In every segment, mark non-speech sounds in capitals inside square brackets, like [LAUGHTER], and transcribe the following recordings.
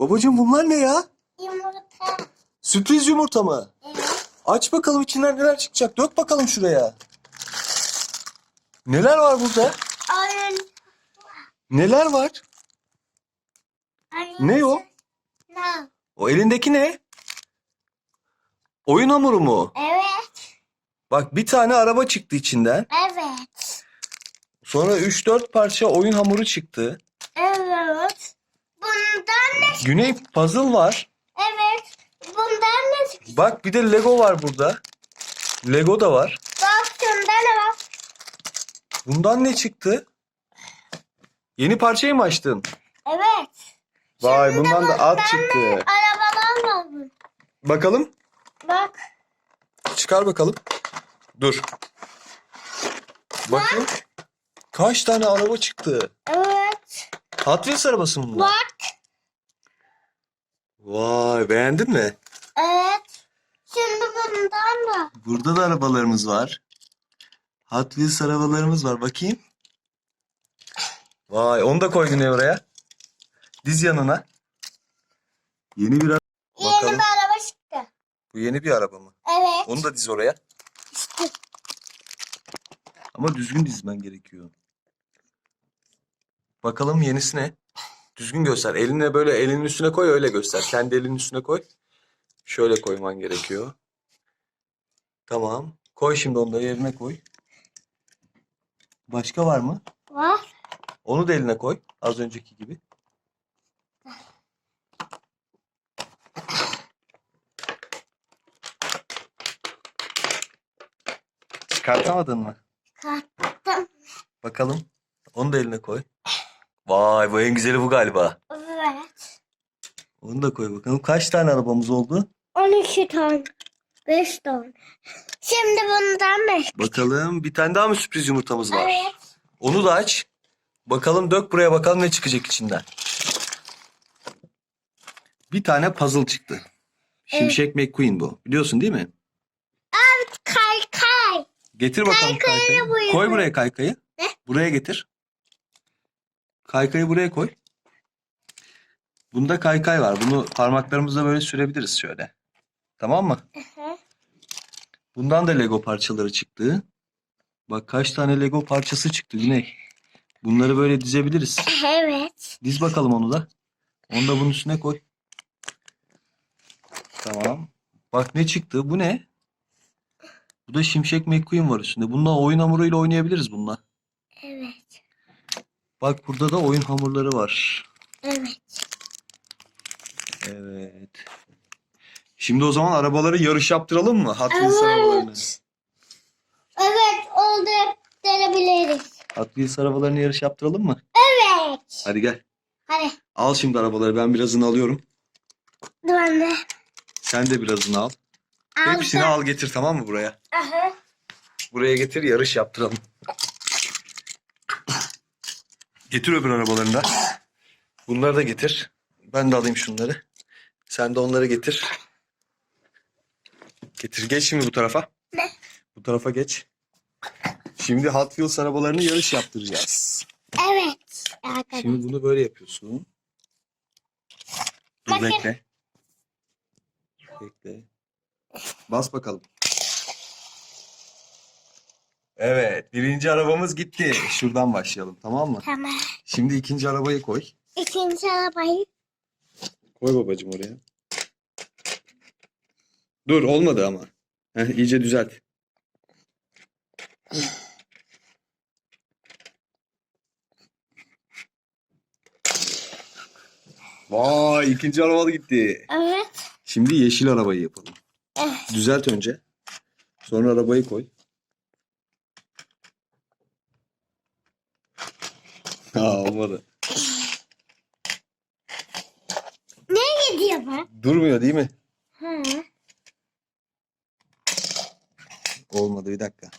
Babacığım bunlar ne ya? Yumurta. Sürpriz yumurta mı? Evet. Aç bakalım içinden neler çıkacak. Dök bakalım şuraya. Neler var burada? Oyun. Neler var? oyun- Ne o? Ne? O elindeki ne? Oyun hamuru mu? Evet. Bak bir tane araba çıktı içinden. Evet. Sonra 3-4 parça oyun hamuru çıktı. Evet. Güney puzzle var. Evet. Bundan ne? çıktı? Bak bir de Lego var burada. Lego da var. Bak şundan ne bak. Bundan ne çıktı? Yeni parçayı mı açtın? Evet. Vay Şimdi bundan da at bundan çıktı. Arabalar var bu. Bakalım. Bak. Çıkar bakalım. Dur. Bakın. Kaç tane araba çıktı? Evet. Hot Wheels arabası mı bunlar? Bak. Vay beğendin mi? Evet. Şimdi bundan da. Burada da arabalarımız var. Hot Wheels arabalarımız var. Bakayım. Vay onu da koy Güney oraya. Diz yanına. Yeni bir araba. Yeni Bakalım. bir araba çıktı. Bu yeni bir araba mı? Evet. Onu da diz oraya. İşte. Ama düzgün dizmen gerekiyor. Bakalım yenisi ne? Düzgün göster. Eline böyle elinin üstüne koy öyle göster. Kendi elinin üstüne koy. Şöyle koyman gerekiyor. Tamam. Koy şimdi onu da yerine koy. Başka var mı? Var. Onu da eline koy. Az önceki gibi. Çıkartamadın mı? Kattım. Bakalım. Onu da eline koy. Vay bu en güzeli bu galiba. Evet. Onu da koy bakalım. Kaç tane arabamız oldu? 12 ton. 5 ton. Şimdi bundan ne? Bakalım bir tane daha mı sürpriz yumurtamız var? Evet. Onu da aç. Bakalım dök buraya bakalım ne çıkacak içinden. Bir tane puzzle çıktı. Şimşek McQueen bu. Biliyorsun değil mi? Kay kay. Getir bakalım Kaykayı koy. buraya kaykayı. Ne? Buraya getir. Kaykayı buraya koy. Bunda kaykay var. Bunu parmaklarımızla böyle sürebiliriz şöyle. Tamam mı? Bundan da Lego parçaları çıktı. Bak kaç tane Lego parçası çıktı Güney. Bunları böyle dizebiliriz. Evet. Diz bakalım onu da. Onu da bunun üstüne koy. Tamam. Bak ne çıktı? Bu ne? Bu da Şimşek McQueen var üstünde. Bununla oyun hamuruyla oynayabiliriz bununla. Evet. Bak burada da oyun hamurları var. Evet. Evet. Şimdi o zaman arabaları yarış yaptıralım mı? Hot Wheels arabalarını. Evet. Oldu. Denebiliriz. Hot Wheels arabalarını yarış yaptıralım mı? Evet. Hadi gel. Hadi. Al şimdi arabaları. Ben birazını alıyorum. Dur anne. Sen de birazını al. Aldım. Hepsini al getir tamam mı buraya? Aha. Buraya getir yarış yaptıralım. Getir öbür arabalarını da. Bunları da getir. Ben de alayım şunları. Sen de onları getir. Getir. Geç şimdi bu tarafa. Ne? Bu tarafa geç. Şimdi Hot Wheels arabalarını yarış yaptıracağız. Evet. Arkadaşlar. Şimdi bunu böyle yapıyorsun. Dur Bakın. bekle. Bekle. Bas bakalım. Evet, birinci arabamız gitti. Şuradan başlayalım, tamam mı? Tamam. Şimdi ikinci arabayı koy. İkinci arabayı. Koy babacığım oraya. Dur, olmadı ama. Heh, iyice düzelt. Vay, ikinci araba da gitti. Evet. Şimdi yeşil arabayı yapalım. Evet. Düzelt önce. Sonra arabayı koy. Ha olmadı. Ne gidiyor bu? Durmuyor değil mi? Hı. Olmadı bir dakika.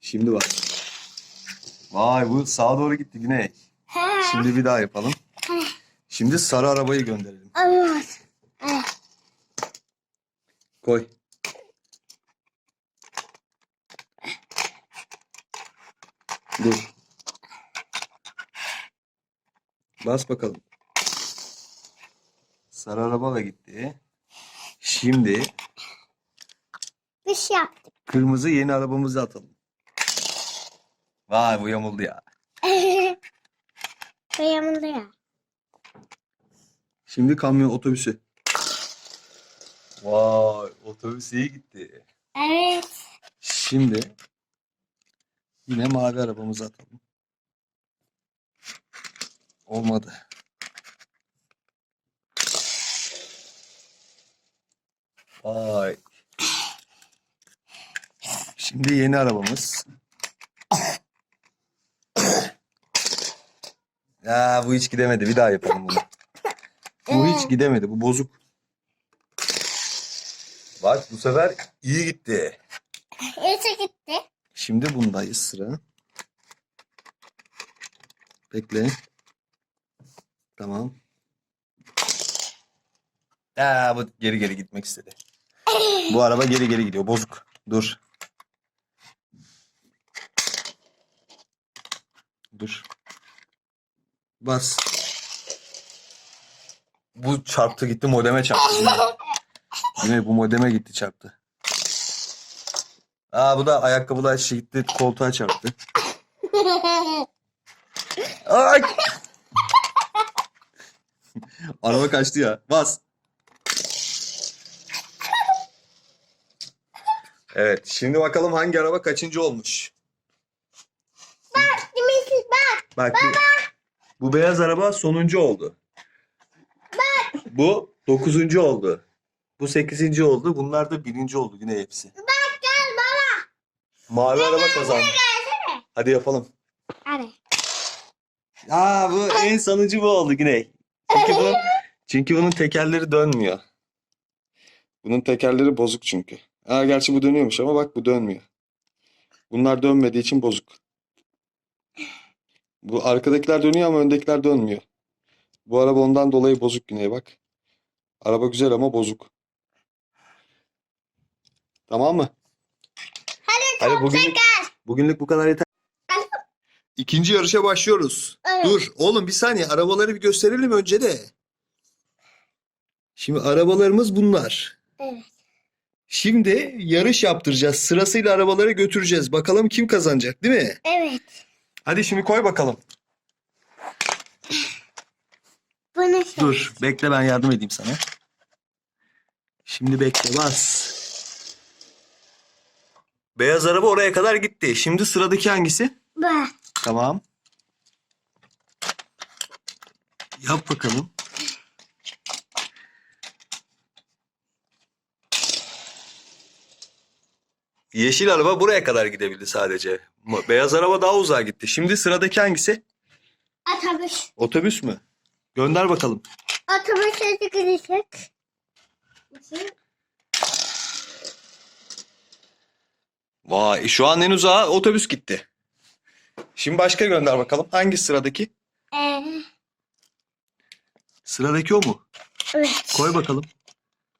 Şimdi bak. Vay bu sağa doğru gitti Güney. Hı. Şimdi bir daha yapalım. Şimdi sarı arabayı gönderelim. Evet. Koy. Dur. Bas bakalım. Sarı araba da gitti. Şimdi Bir şey yaptık. kırmızı yeni arabamızı atalım. Vay bu yamuldu ya. [LAUGHS] Kıyamında ya. Şimdi kamyon otobüsü. Vay otobüs iyi gitti. Evet. Şimdi yine mavi arabamızı atalım. Olmadı. Vay. Şimdi yeni arabamız. Ya bu hiç gidemedi. Bir daha yapalım bunu. Bu hiç gidemedi. Bu bozuk. Bak bu sefer iyi gitti. Ese gitti. Şimdi bundayız sıra. Bekle. Tamam. Aa, bu geri geri gitmek istedi. Bu araba geri geri gidiyor. Bozuk. Dur. Dur. Bas. Bu çarptı gitti modeme çarptı. Yine, bu modeme gitti çarptı. Aa bu da ayakkabılar şey gitti koltuğa çarptı. [LAUGHS] Ay! Araba kaçtı ya. Bas. Evet, şimdi bakalım hangi araba kaçıncı olmuş. Demişsiz bak. Bak bu, bu beyaz araba sonuncu oldu. Bu dokuzuncu oldu. Bu sekizinci oldu. Bunlar da birinci oldu yine hepsi. Bak baba. Mavi araba kazandı. Hadi yapalım. Hadi. Aa bu en sonuncu bu oldu Güney. Çünkü bunun, [LAUGHS] çünkü bunun tekerleri dönmüyor. Bunun tekerleri bozuk çünkü. Aa gerçi bu dönüyormuş ama bak bu dönmüyor. Bunlar dönmediği için bozuk. Bu arkadakiler dönüyor ama öndekiler dönmüyor. Bu araba ondan dolayı bozuk Güney bak. Araba güzel ama bozuk. Tamam mı? Hadi Hadi top bugünlük, bu kadar yeter. İkinci yarışa başlıyoruz. Evet. Dur oğlum bir saniye arabaları bir gösterelim önce de. Şimdi arabalarımız bunlar. Evet. Şimdi yarış yaptıracağız. Sırasıyla arabaları götüreceğiz. Bakalım kim kazanacak değil mi? Evet. Hadi şimdi koy bakalım. Bunu şey. Dur bekle ben yardım edeyim sana. Şimdi bekle bas. Beyaz araba oraya kadar gitti. Şimdi sıradaki hangisi? Bak. Tamam. Yap bakalım. Yeşil araba buraya kadar gidebildi sadece. Beyaz araba daha uzağa gitti. Şimdi sıradaki hangisi? Otobüs. Otobüs mü? Gönder bakalım. Otobüs sesi gidecek. Vay şu an en uzağa otobüs gitti. Şimdi başka gönder bakalım. Hangi sıradaki? Ee, Sıradaki o mu? evet. Koy bakalım.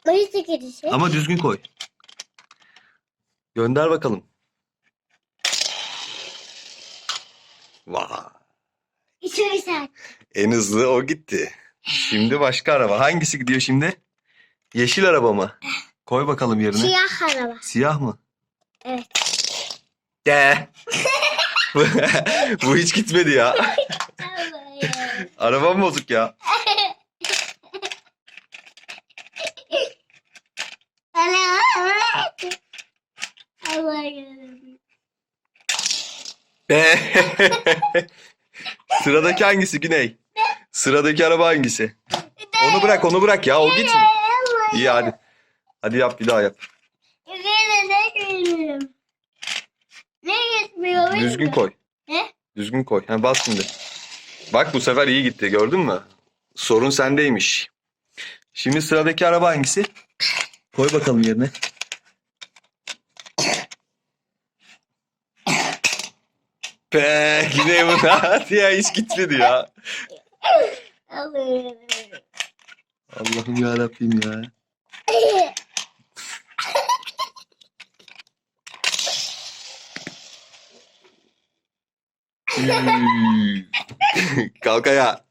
De gidecek. Ama düzgün koy. Gönder bakalım. Vay. Çok güzel. En hızlı o gitti. Şimdi başka araba. Hangisi gidiyor şimdi? Yeşil araba mı? Koy bakalım yerine. Siyah araba. Siyah mı? Evet. De. [LAUGHS] bu, bu hiç gitmedi ya. [LAUGHS] [LAUGHS] Arabam bozuk ya. Sıradaki hangisi Güney? Sıradaki araba hangisi? Onu bırak onu bırak ya o gitmiyor. İyi hadi. Hadi yap bir daha yap. Ne gitmiyor? Düzgün koy. Ne? Düzgün koy. Ha, bas şimdi. Bak bu sefer iyi gitti gördün mü? Sorun sendeymiş. Şimdi sıradaki araba hangisi? Koy bakalım yerine. Be yine bu [LAUGHS] ya hiç gitmedi ya. Allah'ım ya Rabbim [LAUGHS] ya. [LAUGHS] Kalk ayağa.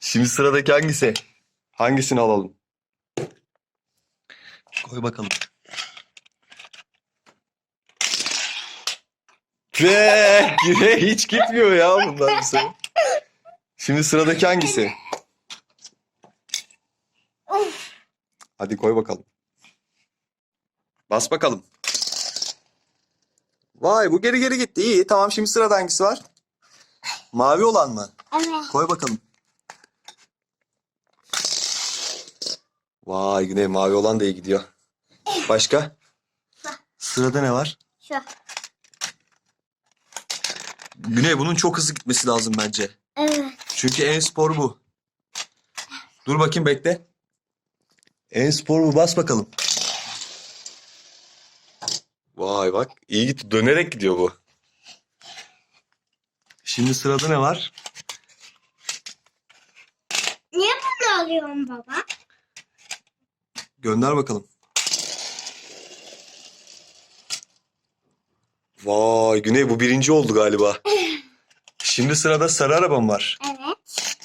Şimdi sıradaki hangisi? Hangisini alalım? Koy bakalım. Ve [LAUGHS] hiç gitmiyor ya bundan bir sonra. Şimdi sıradaki hangisi? Hadi koy bakalım. Bas bakalım. Vay bu geri geri gitti. İyi tamam şimdi sırada hangisi var? Mavi olan mı? Evet. Koy bakalım. Vay Güney mavi olan da iyi gidiyor. Başka? Sırada ne var? Şu. Güney bunun çok hızlı gitmesi lazım bence. Evet. Çünkü en spor bu. Dur bakayım bekle. En spor bu bas bakalım. Vay bak iyi gitti. Dönerek gidiyor bu. Şimdi sırada ne var? Niye bunu alıyorsun baba? Gönder bakalım. Vay Güney bu birinci oldu galiba. [LAUGHS] Şimdi sırada sarı arabam var. Evet.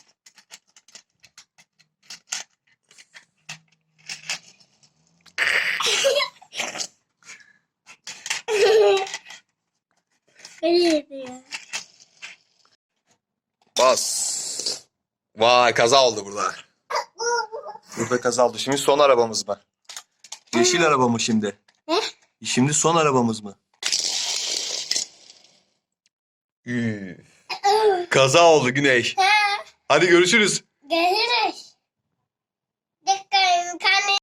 Öyle yapıyor. Bas. Vay kaza oldu burada. Burada kaza oldu. Şimdi son arabamız mı? Yeşil araba mı şimdi? Ne? Şimdi son arabamız mı? Üf. Kaza oldu Güney. Hadi görüşürüz.